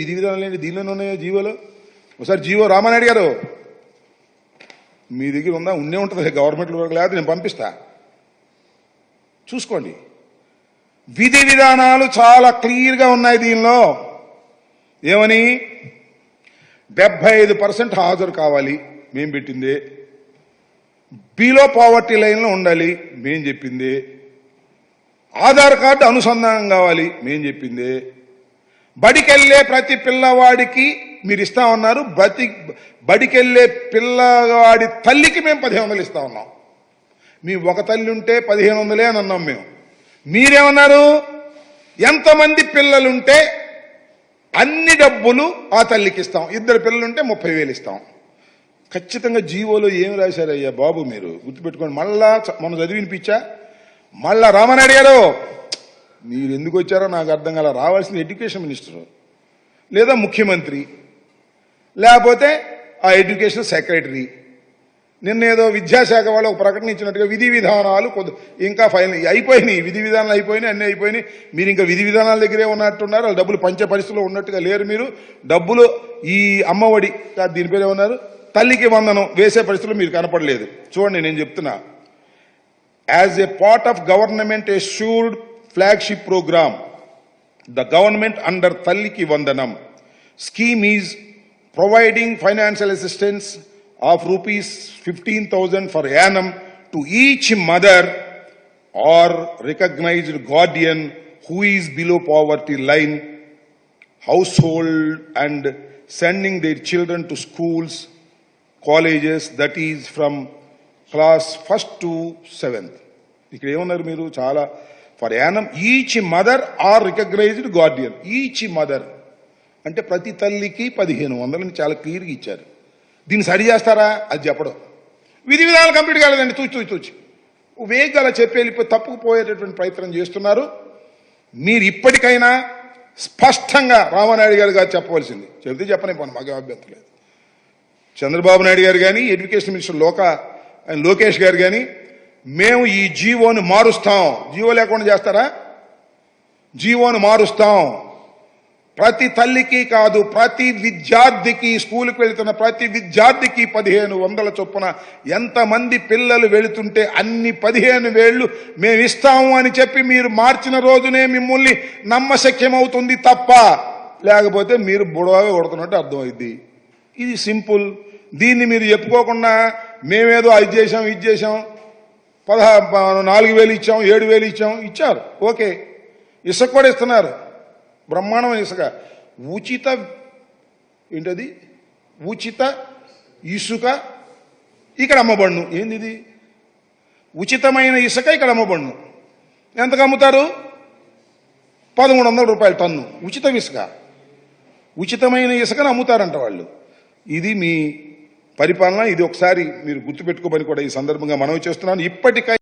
విధి విధానాలు ఏంటి దీనిలోనే ఉన్నాయో జీవోలో? ఒకసారి జీవో రామానాయుడు గారు మీ దగ్గర ఉందా? ఉండే ఉంటుంది. గవర్నమెంట్ వరకు లేకపోతే నేను పంపిస్తా. చూసుకోండి. విధి విధానాలు చాలా క్లియర్గా ఉన్నాయి దీనిలో. ఏమని? డెబ్బై ఐదు పర్సెంట్ హాజరు కావాలి. మేం పెట్టింది. బిలో పావర్టీ లైన్లో ఉండాలి. మేం చెప్పింది. ఆధార్ కార్డు అనుసంధానం కావాలి. మేం చెప్పింది. బడికెళ్ళే ప్రతి పిల్లవాడికి మీరు ఇస్తా ఉన్నారు. బతి బడికెళ్ళే పిల్లవాడి తల్లికి మేము పదిహేను వందలు ఇస్తా ఉన్నాం. మీ ఒక తల్లి ఉంటే పదిహేను వందలే అని అన్నాం మేము. మీరేమన్నారు? ఎంతమంది పిల్లలుంటే అన్ని డబ్బులు ఆ తల్లికి ఇస్తాం. ఇద్దరు పిల్లలుంటే ముప్పై వేలు ఇస్తాం. ఖచ్చితంగా జీవోలో ఏం రాశారయ్యా బాబు మీరు? గుర్తుపెట్టుకోండి. మళ్ళా మనం చదివినిపించా? మళ్ళా రామానాయుడు గారు మీరు ఎందుకు వచ్చారో నాకు అర్థం కాల రావాల్సింది ఎడ్యుకేషన్ మినిస్టర్. లేదా ముఖ్యమంత్రి. లేకపోతే ఆ ఎడ్యుకేషన్ సెక్రటరీ. నిన్న ఏదో విద్యాశాఖ వాళ్ళు ఒక ప్రకటన ఇచ్చినట్టుగా విధి విధానాలు కొద్ది ఇంకా ఫైనల్ అయిపోయినాయి. విధి విధానాలు అయిపోయినాయి అన్నీ అయిపోయినాయి. మీరు ఇంకా విధి విధానాల దగ్గరే ఉన్నట్టున్నారు. వాళ్ళు డబ్బులు పంచే పరిస్థితిలో ఉన్నట్టుగా లేరు మీరు. డబ్బులు ఈ అమ్మఒడి దీని పేరు ఏమన్నారు? తల్లికి వందనం వేసే పరిస్థితులు మీరు కనపడలేదు. చూడండి నేను చెప్తున్నా. As a part of government assured flagship program the government under talliki vandanam scheme is providing financial assistance of rupees 15000 for annum to each mother or recognized guardian who is below poverty line household and sending their children to schools colleges that is from class first to seventh ఇక్కడ ఏమన్నారు మీరు చాలా For Yanam each mother or recognised guardian. Each mother. అంటే ప్రతి తల్లికి పదిహేను వందలని చాలా క్లియర్గా ఇచ్చారు. దీన్ని సరి చేస్తారా? అది చెప్పడం. విధి విధానాలు కంప్లీట్ కాలేదండి. తూచి తూచి తూచి. వేగల చెప్పి వెళ్ళిపోయి తప్పుకుపోయేటటువంటి ప్రయత్నం చేస్తున్నారు. మీరు ఇప్పటికైనా స్పష్టంగా రామానాయుడు గారు గారు చెప్పవలసింది. చెబితే చెప్పనే పోను మాకు అభ్యంతరం లేదు. చంద్రబాబు నాయుడు గారు కానీ ఎడ్యుకేషన్ మినిస్టర్ లోక ఆయన లోకేష్ గారు కానీ మేము ఈ జీవోను మారుస్తాం. జీవో లేకుండా చేస్తారా? జీవోను మారుస్తాం. ప్రతి తల్లికి కాదు ప్రతి విద్యార్థికి స్కూల్కి వెళ్తున్న ప్రతి విద్యార్థికి పదిహేను వందల చొప్పున ఎంతమంది పిల్లలు వెళుతుంటే అన్ని పదిహేను వేళ్ళు మేము ఇస్తాము అని చెప్పి మీరు మార్చిన రోజునే మిమ్మల్ని నమ్మశక్యమవుతుంది తప్ప. లేకపోతే మీరు బుడవగా కొడుతున్నట్టు అర్థమైంది ఇది సింపుల్. దీన్ని మీరు చెప్పుకోకుండా మేమేదో అది చేసాం ఇది చేసాం పదహా నాలుగు వేలు ఇచ్చాం ఏడు వేలు ఇచ్చాం ఇచ్చారు. ఓకే. ఇసుక కూడా ఇస్తున్నారు. బ్రహ్మాండమైన ఇసుక. ఉచిత ఏంటది? ఉచిత ఇసుక ఇక్కడ అమ్మబడును. ఏంది ఇది ఉచితమైన ఇసుక ఇక్కడ అమ్మబడును. ఎంతకు అమ్ముతారు? పదమూడు వందల రూపాయలు టన్ను. ఉచిత ఇసుక. ఉచితమైన ఇసుకను అమ్ముతారంట వాళ్ళు. ఇది మీ పరిపాలన ఇది ఒకసారి మీరు గుర్తుపెట్టుకోమని కూడా ఈ సందర్భంగా మనవి చేస్తున్నాను. ఇప్పటికై